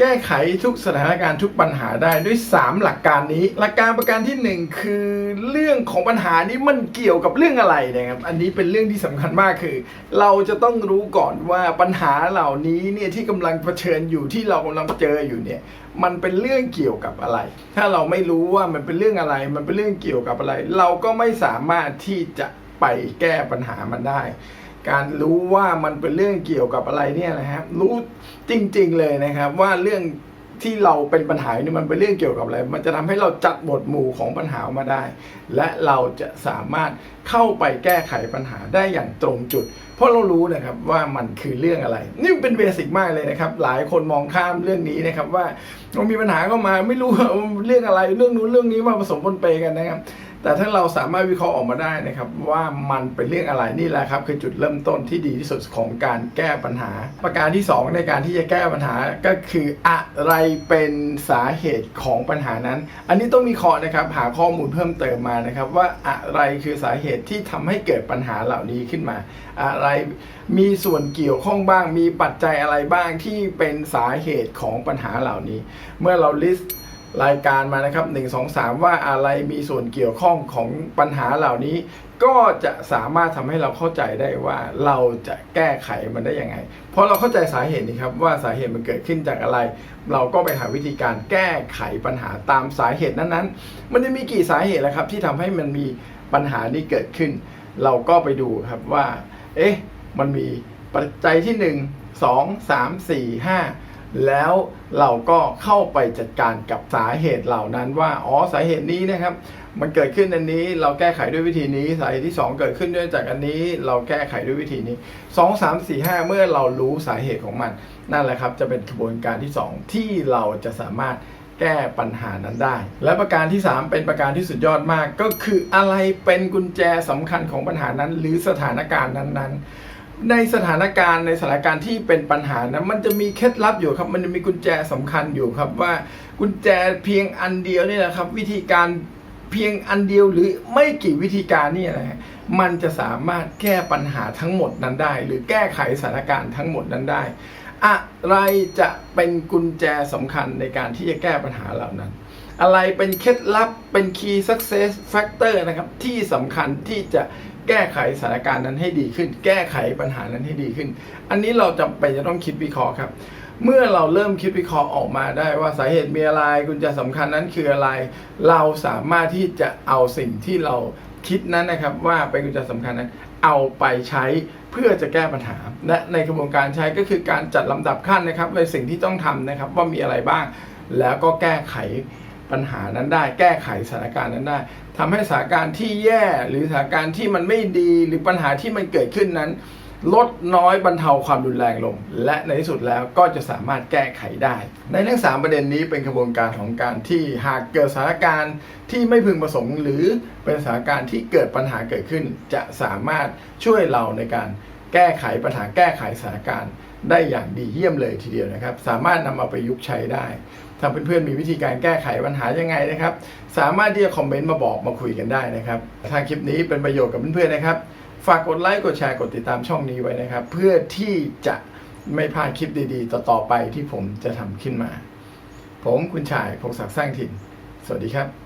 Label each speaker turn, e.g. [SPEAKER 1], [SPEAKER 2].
[SPEAKER 1] แก้ไขทุกสถานการณ์ทุกปัญหาได้ด้วย 3 หลักการนี้ หลักการประการทีหนึ่1 คือเรื่องของปัญหานี้มันเกี่ยวกับเรื่องอะไรนะครับอันนี้เป็นเรื่องที่สำคัญมากคือ เราจะต้องรู้ก่อนว่าปัญหาเหล่านี้เนี่ยที่กำลังเผชิญอยู่ที่เรากำลังเจออยู่เนี่ยมันเป็นเรื่องเกี่ยวกับอะไร ถ้าเราไม่รู้ว่ามันเป็นเรื่องอะไร มันเป็นเรื่องเกี่ยวกับอะไร เราก็ไม่สามารถที่จะไปแก้ปัญหามันได้ การรู้ว่ามันเป็นเรื่องเกี่ยวกับอะไรเนี่ยนะครับ รู้จริง ๆ เลยนะครับ ว่าเรื่องที่เราเป็นปัญหานี่มันเป็นเรื่องเกี่ยวกับอะไร มันจะทำให้เราจัดบทหมู่ของปัญหามาได้ และเราจะสามารถเข้าไปแก้ไขปัญหาได้อย่างตรงจุด เพราะเรารู้นะครับว่ามันคือเรื่องอะไร นี่เป็นเบสิกมากเลยนะครับ หลายคนมองข้ามเรื่องนี้นะครับว่าเรามีปัญหาเข้ามาไม่รู้เรื่องอะไรเรื่องนู้นเรื่องนี้มาผสมปนเปกันนะครับ แต่ถ้าเราสามารถวิเคราะห์ออกมาได้นะครับ ว่ามันเป็นเรื่องอะไรนี่แหละครับ คือจุดเริ่มต้นที่ดีที่สุดของการแก้ปัญหา ประการที่ 2 ในการที่จะแก้ปัญหาก็คืออะไรเป็นสาเหตุของปัญหานั้น อันนี้ต้องมีข้อนะครับหาข้อมูลเพิ่มเติมมานะครับ ว่าอะไรคือสาเหตุที่ทำให้เกิดปัญหาเหล่านี้ขึ้นมา อะไรมีส่วนเกี่ยวข้องบ้าง มีปัจจัยอะไรบ้างที่เป็นสาเหตุของปัญหาเหล่านี้ เมื่อเรา list รายการมานะครับ 1 2 3 ว่าอะไรมีส่วนเกี่ยวข้องของปัญหาเหล่านี้ ก็จะสามารถทำให้เราเข้าใจได้ว่าเราจะแก้ไขมันได้ยังไง เพราะเราเข้าใจสาเหตุนี้ครับว่าสาเหตุมันเกิดขึ้นจากอะไร เราก็ไปหาวิธีการแก้ไขปัญหาตามสาเหตุนั้นๆ มันจะมีกี่สาเหตุแล้วครับ ที่ทำให้มันมีปัญหานี้เกิดขึ้น เราก็ไปดูครับว่า เอ๊ะ มันมีปัจจัยที่ 1 2 3 4 5 แล้วเราก็เข้าไปจัดการกับสาเหตุเหล่านั้นว่าอ๋อสาเหตุนี้นะครับ มันเกิดขึ้นอันนี้เราแก้ไขด้วยวิธีนี้สาเหตุที่ 2 เกิดขึ้นด้วยจากอันนี้ เราแก้ไขด้วยวิธีนี้ 2 3 4 5 เมื่อเรารู้สาเหตุของมัน นั่นแหละครับจะเป็นกระบวนการที่ 2 ที่เราจะสามารถแก้ปัญหานั้นได้ และประการที่ 3 เป็นประการที่สุดยอดมาก ก็คืออะไรเป็นกุญแจสำคัญของปัญหานั้น หรือสถานการณ์นั้นๆ ในสถานการณ์ในสถานการณ์ที่เป็นปัญหานะมันจะมีเคล็ดลับอยู่ครับ มันจะมีกุญแจสำคัญอยู่ครับว่ากุญแจเพียงอันเดียวนี่นะครับ วิธีการเพียงอันเดียวหรือไม่กี่วิธีการนี่นะฮะมันจะสามารถแก้ปัญหาทั้งหมดนั้นได้ หรือแก้ไขสถานการณ์ทั้งหมดนั้นได้ อะไรจะเป็นกุญแจสำคัญในการที่จะแก้ปัญหาเหล่านั้น อะไรเป็นเคล็ดลับเป็น key success factor นะครับ ที่สำคัญที่จะแก้ไขสถานการณ์นั้นให้ดีขึ้น แก้ไขปัญหานั้นให้ดีขึ้น อันนี้เราจำเป็นจะต้องคิดวิเคราะห์ครับ เมื่อเราเริ่มคิดวิเคราะห์ออกมาได้ว่าสาเหตุมีอะไรกุญแจสำคัญนั้นคืออะไร เราสามารถที่จะเอาสิ่งที่เราคิดนั้นนะครับว่าเป็นกุญแจสำคัญนั้นเอาไปใช้เพื่อจะแก้ปัญหา และในกระบวนการใช้ก็คือการจัดลำดับขั้นนะครับในสิ่งที่ต้องทำนะครับว่ามีอะไรบ้าง แล้วก็แก้ไขปัญหานั้นได้ แก้ไขสถานการณ์นั้นได้ทำให้สถานการณ์ที่แย่หรือสถานการณ์ที่มันไม่ดีหรือปัญหาที่มันเกิดขึ้นนั้น ลดน้อยบรรเทาความรุนแรงลง และในที่สุดแล้วก็จะสามารถแก้ไขได้ ในทั้งสามประเด็นนี้เป็นกระบวนการของการที่หากเกิดสถานการณ์ที่ไม่พึงประสงค์ หรือเป็นสถานการณ์ที่เกิดปัญหาเกิดขึ้น จะสามารถช่วยเราในการแก้ไขปัญหาแก้ไขสถานการณ์ ได้อย่างดีเยี่ยมเลยทีเดียวนะครับ สามารถนำเอาไปยุกต์ใช้ได้ถ้าเพื่อนๆมีวิธีการแก้ไขปัญหายังไงนะครับ สามารถที่จะคอมเมนต์มาบอกมาคุยกันได้นะครับถ้าคลิปนี้เป็นประโยชน์กับเพื่อนๆนะครับ ฝากกดไลค์กดแชร์กดติดตามช่องนี้ไว้นะครับ เพื่อที่จะไม่พลาดคลิปดีๆ ต่อๆไปที่ผมจะทำขึ้นมา ผมคุณชายพงศักดิ์สร้างถิ่น สวัสดีครับ